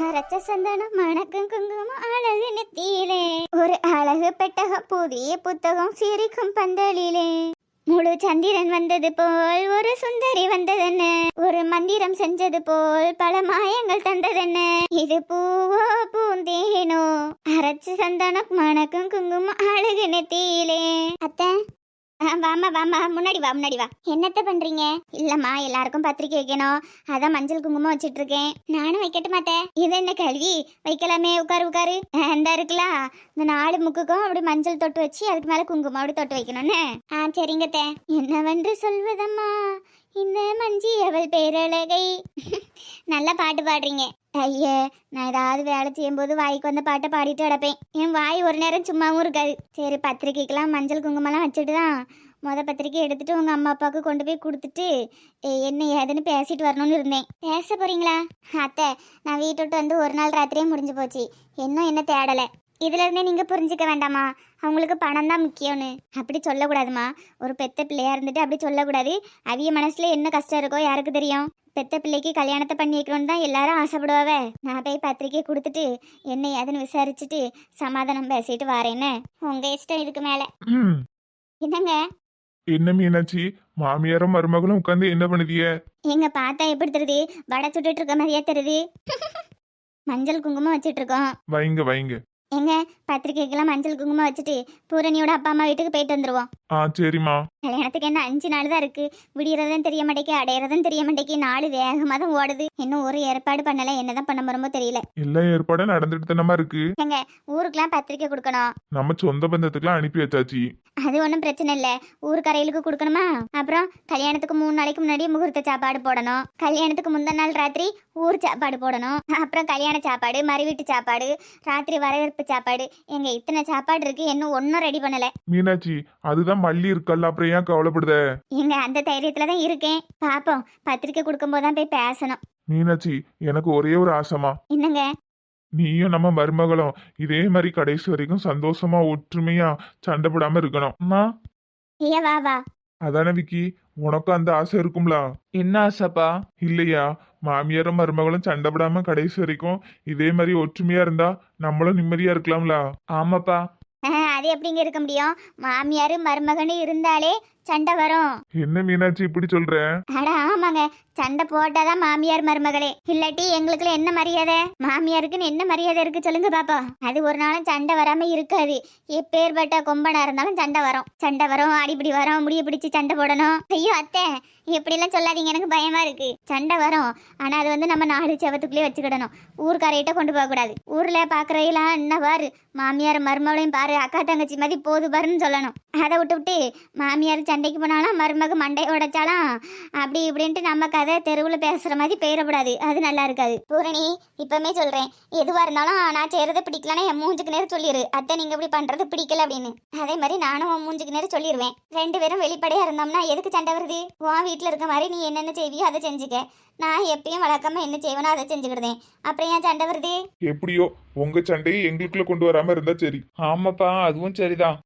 அரைச்ச சந்தனம் மணக்கும் குங்குமம் அழகு நெத்தியிலே ஒரு அழகு பெட்டகம் புதிய புத்தகம் சிரிக்கும் பந்தலிலே. முழு சந்திரன் வந்தது போல் ஒரு சுந்தரி வந்ததென்ன? ஒரு மந்திரம் செஞ்சது போல் பல மாயங்கள் தந்ததென்ன? இது பூவோ பூந்தேனோ? அரைச்சு சந்தனம் மணக்கும் குங்குமம் அழகு நெத்தியிலே அத்தை ஆ, வாம்மா முன்னாடி வா முன்னாடி வா. என்னத்த பண்றீங்க? இல்லம்மா எல்லாருக்கும் பத்திரிக்கை வைக்கணும். அதான் மஞ்சள் குங்குமம் வச்சிட்டு இருக்கேன் நானும் வைக்கட்டு மாட்டேன். இது என்ன கல்வி? வைக்கலாமே உட்காரு உட்காரு. ஆ, இந்த இருக்கலாம். இந்த நாலு முக்குக்கும் அப்படி மஞ்சள் தொட்டு வச்சு அதுக்கு மேல குங்குமம் அப்படி தொட்டு வைக்கணும்னு. ஆ சரிங்க அத்தை. என்னவென்று சொல்வதம்மா? இந்த மஞ்சி அவள் பேரழகை. நல்லா பாட்டு பாடுறீங்க. ஐயே நான் ஏதாவது வேலை செய்யும்போது வாய்க்கு வந்த பாட்டை பாடிட்டு கிடப்பேன். என் வாய் ஒரு நேரம் சும்மாவும் இருக்காது. சரி பத்திரிக்கைக்கெல்லாம் மஞ்சள் குங்குமம்லாம் வச்சுட்டு தான் மொதல் பத்திரிக்கை எடுத்துட்டு உங்கள் அம்மா அப்பாவுக்கு கொண்டு போய் கொடுத்துட்டு என்ன ஏதுன்னு பேசிட்டு வரணும்னு இருந்தேன். பேச போறீங்களா? அத்தை நான் வீட்டு விட்டு வந்து ஒரு நாள் ராத்திரியே முடிஞ்சு போச்சு. இன்னும் என்ன தேடலை? இதுல இருந்தே நீங்க புரிஞ்சுக்க வேண்டாமா? அவங்களுக்கு பணம் தான் முக்கியம்னு. அப்படி சொல்லக்கூடாதுமா. ஒரு பெத்த பிள்ளையா இருந்துட்டு அப்படி சொல்லக்கூடாது. அவிய மனசுல என்ன கஷ்டம் இருக்கோ யாருக்கு தெரியும்? பெத்த பிள்ளைக்கு கல்யாணத்தை பண்ணி வைக்கணும்னு தான் எல்லாரும் ஆசைப்படுவாவே? நான் போய் பத்திரிக்கை கொடுத்துட்டு என்ன ஏதுன்னு விசாரிச்சுட்டு சமாதானம் பேசிட்டு வரேன்னு. உங்க இஷ்டம் இதுக்கு மேல. ம், என்னங்க? என்ன மீனாட்சி? மாமியாரும் மருமகளும் உட்காந்து என்ன பண்ணுதிய? எங்க பார்த்தா எப்படி தெரியுது? வடை சுட்டுட்டு இருக்க மாதிரியே தெரியுது? மஞ்சள் குங்குமம் வச்சிட்டு இருக்கோம். வைங்க வைங்க. எங்க? பத்திரிக்கைக்கெல்லாம் மஞ்சள் குங்குமம் வச்சுட்டு பூரணியோட அப்பா அம்மா வீட்டுக்கு போயிட்டு வந்துருவோம். ஆ சரிம்மா. கல்யாணத்துக்கு என்ன அஞ்சு நாள் தான் இருக்கு. விடியறதும் தெரிய மாட்டேக்கி அடையறதும் தெரிய மாட்டேக்கி. நாலு வேகமாக தான் ஓடுது. இன்னும் ஒரு ஏற்பாடு பண்ணல. என்னதான் பண்ண போறோமோ தெரியல. எல்லா ஏற்பாடும் நடந்துட்டு தானமா இருக்கு. எங்க ஊருக்கெல்லாம் பத்திரிக்கை கொடுக்கணும். நம்ம சொந்த பந்தத்துக்குலாம் அனுப்பி வச்சாச்சு. அது ஒன்றும் பிரச்சனை இல்லை. ஊருக்கரையிலுக்கு கொடுக்கணுமா? அப்புறம் கல்யாணத்துக்கு மூணு நாளைக்கு முன்னாடி முகூர்த்த சாப்பாடு போடணும். கல்யாணத்துக்கு முந்தின நாள் ராத்திரி ஊர் சாப்பாடு போடணும். அப்புறம் கல்யாண சாப்பாடு மறுவீட்டு சாப்பாடு ராத்திரி வரவேற்பு சாப்பாடு. எங்க இத்தனை சாப்பாடு இருக்கு இன்னும் ஒன்றும் ரெடி பண்ணல. மீனாட்சி அதுதான் மல்லி இருக்கல்ல அப்புறம் ஏன் கவலைப்படுத? எங்க அந்த தைரியத்துல தான் இருக்கேன். பாப்போம் பத்திரிக்கை கொடுக்கும்போது தான் போய் பேசணும். மீனாட்சி எனக்கு ஒரே ஒரு ஆசைமா என்னங்க? நீயும் நம்ம மருமகளும் இதே மாதிரி கடைசி வரைக்கும் சந்தோஷமா ஒற்றுமையா சண்டை போடாம இருக்கணும். அம்மா? ஐயா வா வா. அதானே விக்கி உனக்கும் அந்த ஆசை இருக்கும்ல? என்ன ஆசைப்பா? இல்லையா? மாமியாரும் மருமகளும் சண்டை கடைசி வரைக்கும் இதே மாதிரி ஒற்றுமையா இருந்தா நம்மளும் நிம்மதியா இருக்கலாம்ல? ஆமாப்பா. அது எப்படிங்க இருக்க முடியும்? மாமியார் மருமகன்னு இருந்தாலே சண்டை வரும். என்ன மீனாட்சி இப்படி சொல்ற? அட ஆமாங்க. சண்டை போட்டாதான் மாமியார் மருமகளே. இல்லாட்டி எங்களுக்குள்ள என்ன மரியாதை? மாமியாருக்குன்னு என்ன மரியாதை இருக்கு சொல்லுங்க பாப்பா. அது ஒரு நாளும் சண்டை வராம இருக்காது. எப்பேற்பட்ட கொம்பனா இருந்தாலும் சண்டை வரும். சண்டை வரும் அடிப்படி வரும் முடிய பிடிச்சு சண்டை போடணும். ஐயோ அத்தை இப்படிலாம் சொல்லாதீங்க. எனக்கு பயமா இருக்கு. சண்டை வரும். ஆனா அது வந்து நம்ம நாலு செவத்துக்குள்ளே வச்சுக்கிடணும். ஊர்க்காரையிட்ட கொண்டு போக கூடாது ஊர்ல பாக்குறையெல்லாம் என்ன பாரு? மாமியார் மருமகளையும் பாரு. அக்கா தங்கச்சி மாதிரி போது பாருன்னு சொல்லணும். அதை விட்டு விட்டு மாமியார் சண்டைக்கு போனாலும் மருமக மண்டையை உடைச்சாலும் அப்படி இப்படின்ட்டு நம்ம கதை தெருவில் பேசுற மாதிரி பெயரப்படாது அது நல்லா இருக்காது. பூரணி இப்பவுமே சொல்றேன். எதுவா இருந்தாலும் நான் செய்யறது பிடிக்கலன்னா என் மூஞ்சுக்கு நேரம் சொல்லிடு அத்தை நீங்க இப்படி பண்றது பிடிக்கல அப்படின்னு. அதே மாதிரி நானும் உன் மூஞ்சுக்கு நேரம் சொல்லிடுவேன் ரெண்டு பேரும் வெளிப்படையா இருந்தோம்னா எதுக்கு சண்டை வருது? உன் வீட்டில் இருக்க மாதிரி நீ என்னென்ன செய்வியோ அதை செஞ்சுக்க. நான் எப்பயும் வழக்கமா என்ன செய்வேனோ அதை செஞ்சுக்கிடுதேன் அப்புறம் ஏன் சண்டை வருது? எப்படியோ உங்க சண்டையை எங்களுக்குள்ள கொண்டு வராம இருந்தா சரி. ஆமாப்பா அதுவும் சரிதான்.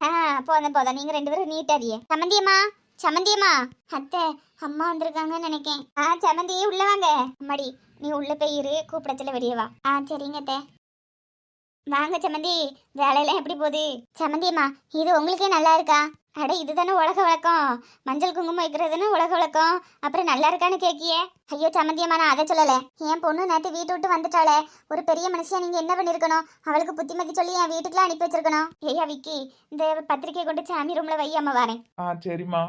போதும் போதும். நீங்க ரெண்டு பேரும் நீட்டாதியே சமந்தியம்மா சமந்தியம்மா. அத்தை அம்மா வந்திருக்காங்கன்னு நினைக்கேன். ஆ சமந்தி உள்ள வாங்க. அம்மாடி நீ உள்ள போய் இரு. கூப்பிடத்துல வெளியே வா. ஆ சரிங்க அத்தை. வாங்க சமந்தி. வேலையெல்லாம் எப்படி போகுது? சமந்தியம்மா இது உங்களுக்கே நல்லா இருக்கா? அட இதுதானே உலக வழக்கம். மஞ்சள் குங்குமம் வைக்கிறதுன்னு உலக வழக்கம். அப்புறம் நல்லா இருக்கான்னு கேக்கியே. ஐயோ சமந்தியம்மா நான் அதை சொல்லல. என் பொண்ணு நேற்று வீட்டு விட்டு வந்துட்டாளே. ஒரு பெரிய மனுஷியா நீங்க என்ன பண்ணிருக்கணும்? அவளுக்கு புத்திமதி சொல்லி என் வீட்டுக்குலாம் அனுப்பி வச்சிருக்கணும். ஏயா விக்கி இந்த பத்திரிக்கையை கொண்டு சாமி ரூம்ல வை அம்மா வரேன். ஆ சரிம்மா.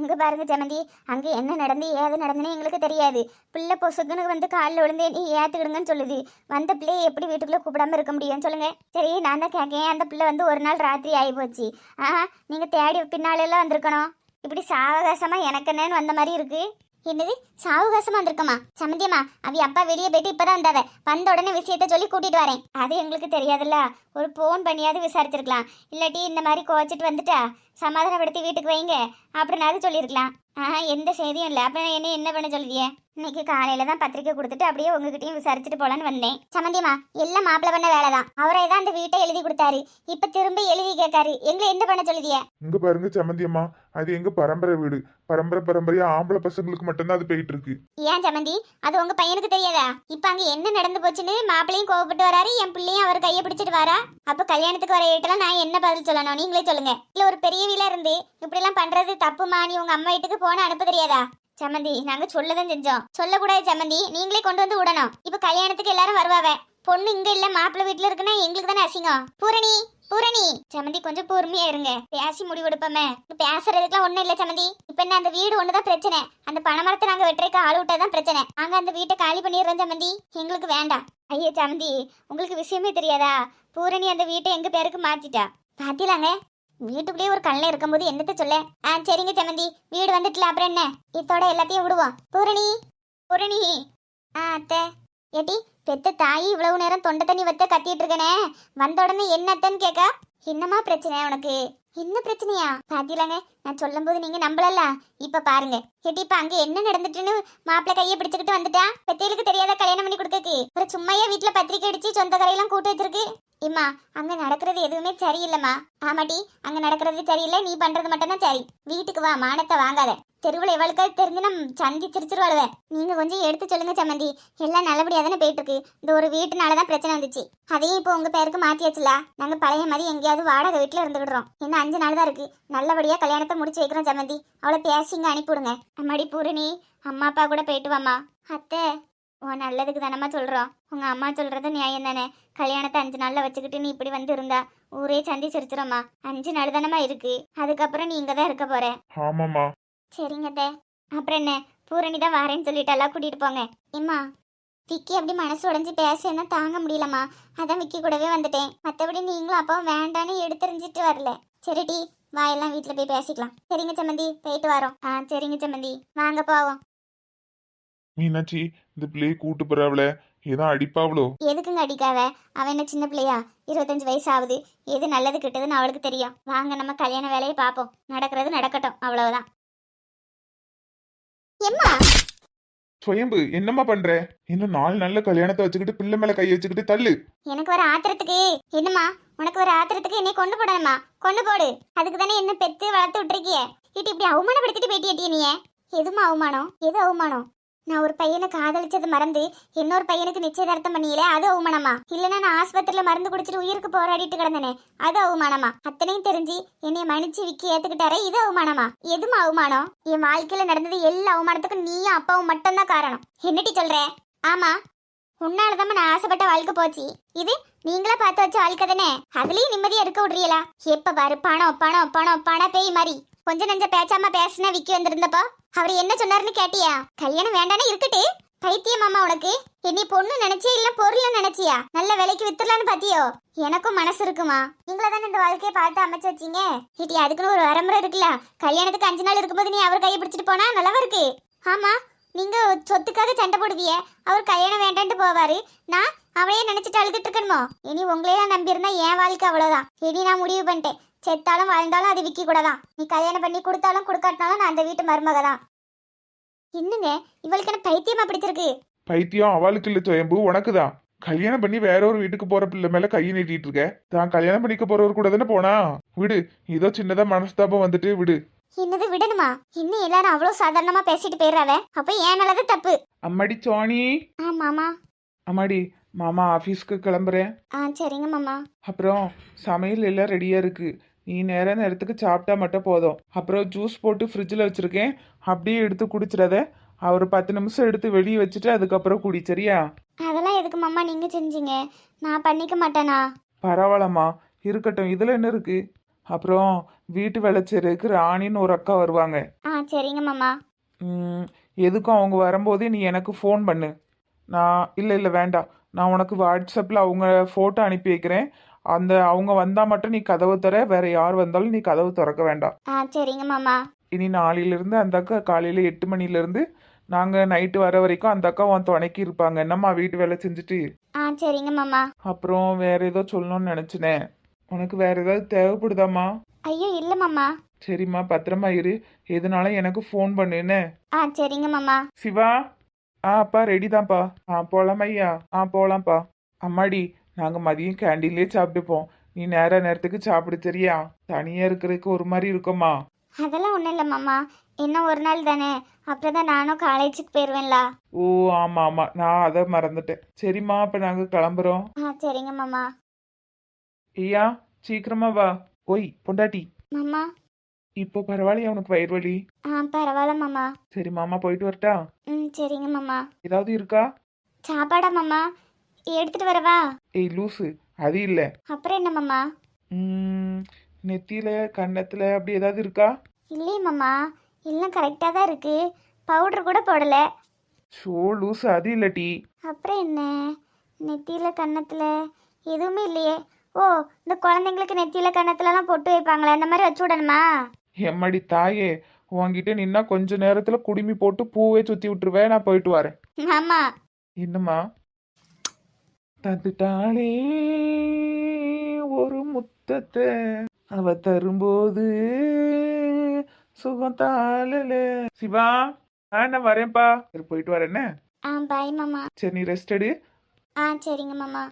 இங்க பாருங்க ஜமந்தி அங்க என்ன நடந்து ஏது நடந்துன்னு எங்களுக்கு தெரியாது. பிள்ளை பொசுக்குன்னு வந்து காலில் விழுந்து நீ ஏத்துக்கிடுங்கன்னு சொல்லுது. வந்த பிள்ளையை எப்படி வீட்டுக்குள்ள கூப்பிடாம இருக்க முடியும் சொல்லுங்க. சரி நான் தான் கேட்கேன் அந்த பிள்ளை வந்து ஒரு நாள் ராத்திரி ஆகி போச்சு ஆ நீங்க தேடி பின்னாலெல்லாம் வந்திருக்கணும். இப்படி சாவகாசமா எனக்கு என்னன்னு வந்த மாதிரி இருக்கு. என்னது? சாவகாசமா வந்திருக்கமா? சமந்தியம்மா அவி அப்பா வெளியே போயிட்டு இப்பதான் வந்தாவ. வந்த உடனே விஷயத்த சொல்லி கூட்டிட்டு வரேன். அது எங்களுக்கு தெரியாதுல்ல. ஒரு ஃபோன் பண்ணியாவது விசாரிச்சிருக்கலாம். இல்லாட்டி இந்த மாதிரி கோச்சிட்டு வந்துட்டா? சமாதானப்படுத்தி வீட்டுக்கு வைங்க. அப்படின்னாவது சொல்லியிருக்கலாம். ஆஹா எந்த செய்தியும் இல்லை. அப்புறம் என்ன என்ன பண்ண சொல்லுதியே? இன்னைக்கு காலையில தான் பத்திரிக்கை கொடுத்துட்டு அப்படியே உங்ககிட்டயும் விசாரிச்சுட்டு போலான்னு வந்தேன். சம்மந்தியம்மா எல்லாம் மாப்பிள்ள பண்ண வேலை தான் அவரே தான் அந்த வீட்டை எழுதி கொடுத்தாரு. இப்ப திரும்ப எழுதி கேட்காரு. எங்களை என்ன பண்ண சொல்லுதியே? இங்க பாருங்க சம்மந்தியம்மா அது எங்க பரம்பரை வீடு. பரம்பரை பரம்பரையா ஆம்பளை பசங்களுக்கு மட்டும்தான் அது போயிட்டு இருக்கு. ஏன் சம்மந்தி அது உங்க பையனுக்கு தெரியாதா? இப்ப அங்க என்ன நடந்து போச்சுன்னு மாப்பிள்ளையும் கோவப்பட்டு வராரு என் பிள்ளையும் அவர் கையை பிடிச்சிட்டு வரா? அப்ப கல்யாணத்துக்கு வர ஏட்டெல்லாம் நான் என்ன பதில் சொல்லணும்? நீங்களே சொல்லுங்க. இல்ல ஒரு பெரிய வீல இருந்து இப்படி எல்லாம் பண்றது தப்புமா நீ உங்க அம்மா வீட்டுக்கு போன அனுப்ப தெரியாதா? சம்மந்தி நாங்க சொல்லதான் செஞ்சோம். சொல்லக்கூடாது சம்மந்தி நீங்களே கொண்டு வந்து விடணும். இப்ப கல்யாணத்துக்கு எல்லாரும் வருவாவ. பொண்ணு இங்க இல்ல மாப்பிள்ளை வீட்டுல இருக்குன்னா எங்களுக்கு தானே அசிங்கம். பூரணி பூரணி. சமந்தி கொஞ்சம் பொறுமையா இருங்க. பேசி முடிவெடுப்போமே இப்ப பேசுறதுக்குலாம் ஒண்ணும் இல்ல சமந்தி. இப்ப என்ன அந்த வீடு ஒண்ணுதான் பிரச்சனை. அந்த பணமரத்தை நாங்க வெட்டுறதுக்கு ஆள் விட்டாதான் பிரச்சனை. நாங்க அந்த வீட்டை காலி பண்ணிடுறோம் சமந்தி. எங்களுக்கு வேண்டாம். ஐயா சமந்தி உங்களுக்கு விஷயமே தெரியாதா? பூரணி அந்த வீட்டை எங்க பேருக்கு மாத்திட்டா? பாத்திலாங்க வீட்டுக்குள்ளேயே ஒரு கல்ல இருக்கும்போது என்னத்த சொல்ல? ஆ சரிங்க சம்மந்தி வீடு வந்துட்டுல அப்புறம் என்ன? இதோட எல்லாத்தையும் விடுவோம். பூரணி பூரணி. ஆ அத்தை. ஏட்டி பெத்த தாயி இவ்வளவு நேரம் தொண்டை தண்ணி வத்த கத்திட்டு இருக்கனே. வந்த உடனே என்ன அத்தைன்னு கேட்க என்னம்மா பிரச்சனை உனக்கு? என்ன பிரச்சனையா? பாத்தீங்களாங்க. நான் சொல்லும்போது நீங்க நம்பலல்ல? இப்ப பாருங்க. கேட்டி இப்ப அங்க என்ன நடந்துட்டுன்னு மாப்பிள்ளை கையை பிடிச்சுக்கிட்டு வந்துட்டா? பெத்தியலுக்கு தெரியாத கல்யாணம் பண்ணி கொடுக்கக்கு. ஒரு சும்மையா வீட்டுல பத்திரிக்கை அடிச்சு சொந்த கரையெல்லாம் கூட்டு வச்சிருக்கு. இம்மா அங்க நடக்கிறது எதுவுமே சரியில்லைம்மா. ஆமாட்டி அங்க நடக்கிறது சரியில்லை. நீ பண்றது மட்டும்தான் சரி. வீட்டுக்கு வா மானத்தை வாங்காத. தெருவில் எவளுக்கு தெரிஞ்சு நம்ம சந்தி சிரிச்சிருவாளுவேன் நீங்க கொஞ்சம் எடுத்து சொல்லுங்க சம்மந்தி. எல்லாம் நல்லபடியாக தானே போயிட்டு இருக்கு இந்த ஒரு வீட்டுனால தான் பிரச்சனை வந்துச்சு. அதையும் இப்போ உங்க பேருக்கு மாத்தியாச்சுல. நாங்க பழைய மாதிரி எங்கேயாவது வாடகை வீட்டில் இருந்துக்கிடுறோம் இன்னும் அஞ்சு நாள் தான் இருக்கு. நல்லபடியா கல்யாணத்தை முடிச்சு வைக்கிறோம் சம்மந்தி அவளை பேசிங்க அனுப்பிவிடுங்க. அம்மாடி பூரணி அம்மா அப்பா கூட போயிட்டு வாம்மா. அத்தை உன் நல்லதுக்கு தானம்மா சொல்றோம். உங்க அம்மா சொல்றது நியாயம் தானே. கல்யாணத்தை அஞ்சு நாள்ல வச்சுக்கிட்டு நீ இப்படி வந்து இருந்தா ஊரே சந்தி சிரிச்சிரோம்மா. அஞ்சு நாள் தானம்மா இருக்கு. அதுக்கப்புறம் நீ இங்க தான் இருக்க போற. ஆமாம்மா. சரிங்க அத்தை. அப்புறம் என்ன? பூரணி தான் வாரேன்னு சொல்லிட்டாலாம் கூட்டிட்டு போங்க. எம்மா விக்கி அப்படி மனசு உடைஞ்சு பேச தாங்க முடியலம்மா. அதான் விக்கி கூடவே வந்துட்டேன். மற்றபடி நீங்களும் அப்பாவும் வேண்டான்னு எடுத்தறிஞ்சிட்டு வரல. சரிடி வா எல்லாம் வீட்டில் போய் பேசிக்கலாம். சரிங்க சம்மந்தி போயிட்டு வரோம். ஆ சரிங்க சம்மந்தி வாங்க போவோம். மீனாட்சி இந்த பிள்ளையை கூட்டு போறாவல ஏதோ அடிப்பாவளோ? எதுக்குங்க அடிக்காவ அவன் என்ன சின்ன பிள்ளையா? இருபத்தஞ்சு வயசு ஆகுது எது நல்லது கெட்டதுன்னு அவளுக்கு தெரியும். வாங்க நம்ம கல்யாண வேலையை பார்ப்போம். நடக்கிறது நடக்கட்டும். அவ்வளவுதான். எம்மா! சுயம்பு என்னம்மா பண்ற? இன்னும் நாலு நல்ல கல்யாணத்தை வச்சுக்கிட்டு பிள்ளை மேல கை வச்சுக்கிட்டு தள்ளு. எனக்கு ஒரு ஆத்திரத்துக்கு. என்னம்மா உனக்கு ஒரு ஆத்திரத்துக்கு என்னை கொண்டு போடணுமா கொண்டு போடு. அதுக்கு தானே என்ன பெத்து வளர்த்து விட்டுருக்கிய. இட்டு இப்படி அவமானப்படுத்திட்டு போயிட்டியே நீ எதுமா அவமானம்? எது அவமானம்? நான் ஒரு பையனை காதலிச்சது மறந்து இன்னொரு பையனுக்கு நிச்சயதார்த்தம் பண்ணியிலே அது அவமானமா? இல்லைன்னா நான் ஆஸ்பத்திரியில மருந்து குடிச்சிட்டு உயிருக்கு போராடிட்டு கிடந்தனே அது அவமானமா? அத்தனையும் தெரிஞ்சு என்னை மன்னிச்சு விக்கி ஏத்துக்கிட்டாரே இது அவமானமா? எதுமா அவமானம்? என் வாழ்க்கையில நடந்தது எல்லா அவமானத்துக்கும் நீயும் அப்பாவும் மட்டும்தான் காரணம். என்னட்டி சொல்ற? ஆமா. உன்னாலதான் நான் ஆசைப்பட்ட வாழ்க்கை போச்சு. இது நீங்களா பார்த்து வச்ச வாழ்க்கை தானே? அதுலயும் நிம்மதியா இருக்க விடுறீங்களா? எப்ப பாரு பணம் பணம் பணம் பண பேய் மாதிரி. கொஞ்ச நெஞ்ச பேச்சாம பேசினா விக்கி வந்திருந்தப்போ அவர் என்ன சொன்னாருன்னு கேட்டியா? கல்யாணம் வேண்டானே இருக்கட்டு. பைத்தியம் மாமா உனக்கு. என்னை பொண்ணு நினைச்சியா இல்ல பொருள் நினைச்சியா? நல்ல விலைக்கு வித்துடலான்னு பாத்தியோ? எனக்கும் மனசு இருக்குமா? நீங்களா தானே இந்த வாழ்க்கையை பார்த்து அமைச்சு வச்சீங்க? இட்டி அதுக்குன்னு ஒரு வரமுறை இருக்குல்ல. கல்யாணத்துக்கு அஞ்சு நாள் இருக்கும்போது நீ அவர் கையை பிடிச்சிட்டு போனா நல்லாவா இருக்கு? ஆமா நீங்க சொத்துக்காக சண்டை போடுவிய. அவர் கல்யாணம் வேண்டான்ட்டு போவாரு. நான் அவளையே நினைச்சிட்டு அழுதுட்டு இருக்கணுமோ? இனி உங்களையே நம்பியிருந்தா என் வாழ்க்கை அவ்வளவுதான். இனி நான் முடிவு பண்ணிட்டேன். செத்தாலும் வாழ்ந்தாலும் அது விக்கி கூட தான் நீ கல்யாணம் பண்ணி கொடுத்தாலும் கொடுக்காட்டினாலும் நான் அந்த வீட்டு மருமக தான். என்னங்க இவளுக்கு என்ன பைத்தியமா பிடிச்சிருக்கு? பைத்தியம் அவளுக்கு இல்ல சுயம்பு உனக்குதான் கல்யாணம் பண்ணி வேற ஒரு வீட்டுக்கு போற பிள்ளை மேல கையை நீட்டிட்டு இருக்க. தான் கல்யாணம் பண்ணிக்க போறவர் கூட தானே போனா? விடு ஏதோ சின்னதா மனஸ்தாபம் வந்துட்டு விடு. என்னது விடணுமா? இன்னும் எல்லாரும் அவ்வளவு சாதாரணமா பேசிட்டு போயிடுறாவ. அப்ப ஏன் நல்லது தப்பு. அம்மாடி சோனி. ஆமாமா அம்மாடி மாமா ஆஃபீஸ்க்கு கிளம்புறேன். ஆ சரிங்க மாமா. அப்புறம் சமையல் எல்லாம் ரெடியாக இருக்கு. நீ நேர நேரத்துக்கு சாப்பிட்டா மட்டும் போதும். அப்புறம் ஜூஸ் போட்டு ஃப்ரிட்ஜில் வச்சுருக்கேன். அப்படியே எடுத்து குடிச்சிடாத. ஒரு பத்து நிமிஷம் எடுத்து வெளியே வச்சுட்டு அதுக்கப்புறம் குடி சரியா? அதெல்லாம் எதுக்கு மாமா நீங்க செஞ்சீங்க? நான் பண்ணிக்க மாட்டேனா? பரவாயில்லம்மா. இருக்கட்டும். இதில் என்ன இருக்கு? அப்புறம் வீட்டு வேலைச்சேருக்கு ராணின்னு ஒரு அக்கா வருவாங்க. ஆ சரிங்க மாமா. ம், எதுக்கும் அவங்க வரும்போதே நீ எனக்கு ஃபோன் பண்ணு. நான் இல்லை இல்லை வேண்டாம். நான் உனக்கு வாட்ஸ்அப்பில் அவங்க ஃபோட்டோ அனுப்பி வைக்கிறேன். அந்த அவங்க வந்தால் மட்டும் நீ கதவு தர வேற யார் வந்தாலும் நீ கதவு திறக்க வேண்டாம். ஆ சரிங்க மாமா. இனி நாளையிலேருந்து அந்த அக்கா காலையில் எட்டு மணிலேருந்து நாங்கள் நைட்டு வர வரைக்கும் அந்த அக்கா உன் துணைக்கி இருப்பாங்க. என்னம்மா வீட்டு வேலை செஞ்சுட்டு? ஆ சரிங்க மாமா. அப்புறம் வேற ஏதோ சொல்லணும்னு நினச்சினேன் உனக்கு வேற ஏதாவது தேவைப்படுதாம்மா? ஐயோ இல்ல மாமா. சரிம்மா பத்திரமா இரு. எதுனாலும் எனக்கு ஃபோன் பண்ணு என்ன? ஆ சரிங்க மாமா. சிவா? ஆ அப்பா ரெடி தான்ப்பா. ஆ போலாம் ஐயா. ஆ போலாம்ப்பா. அம்மாடி நாங்க மதியம் கேண்டீன்லயே சாப்பிட்டுப்போம். நீ நேர நேரத்துக்கு சாப்பிடு சரியா தனியா இருக்கிறதுக்கு ஒரு மாதிரி இருக்குமா? அதெல்லாம் ஒன்றும் இல்லை மாமா. இன்னும் ஒரு நாள் தானே. அப்புறம் தான் நானும் காலேஜுக்கு போயிடுவேன்ல ஓ ஆமா ஆமா. நான் அதை மறந்துட்டேன். சரிம்மா அப்ப நாங்க கிளம்புறோம். ஆ சரிங்க மாமா. ஐயா சீக்கிரமா வா. ஒய் பொண்டாட்டி. மாமா. இப்போ பரவாயில்லையா உனக்கு வயிறு வலி? ஆ பரவாயில்ல மாமா. சரி மாமா போயிட்டு வரட்டா? ம் சரிங்க மாமா. ஏதாவது இருக்கா? சாப்பாடா மாமா? எடுத்துட்டு வரவா? ஏய் லூசு. அது இல்ல. அப்புறம் என்ன மாமா? ம், நெத்தியில கன்னத்துல அப்படி ஏதாவது இருக்கா? இல்லையே மாமா. எல்லாம் கரெக்டாக தான் இருக்கு. பவுடர் கூட போடலை. ஷோ லூசு அது இல்லட்டி அப்புறம் என்ன? நெத்தியில் கன்னத்தில் எதுவுமே இல்லையே. ஓ இந்த குழந்தைங்களுக்கு நெத்தியில் கன்னத்துலலாம் பொட்டு வைப்பாங்களே அந்த மாதிரி வச்சு விடணுமா? எம்மடி தாயே உன்கிட்ட நின்னா கொஞ்ச நேரத்துல குடுமி போட்டு பூவே சுத்தி விட்டுருவேன் நான் போயிட்டு வரேன். மாமா. என்னம்மா? தந்துட்டாளே ஒரு முத்தத்தை அவ தரும்போது சுகம் தாளல சிவா ஆ நான் வரேன்ப்பா. சரி போயிட்டு வரேன் ஆ பாய் மாமா. சரி நீ ரெஸ்ட் எடு. ஆ சரிங்க மாமா.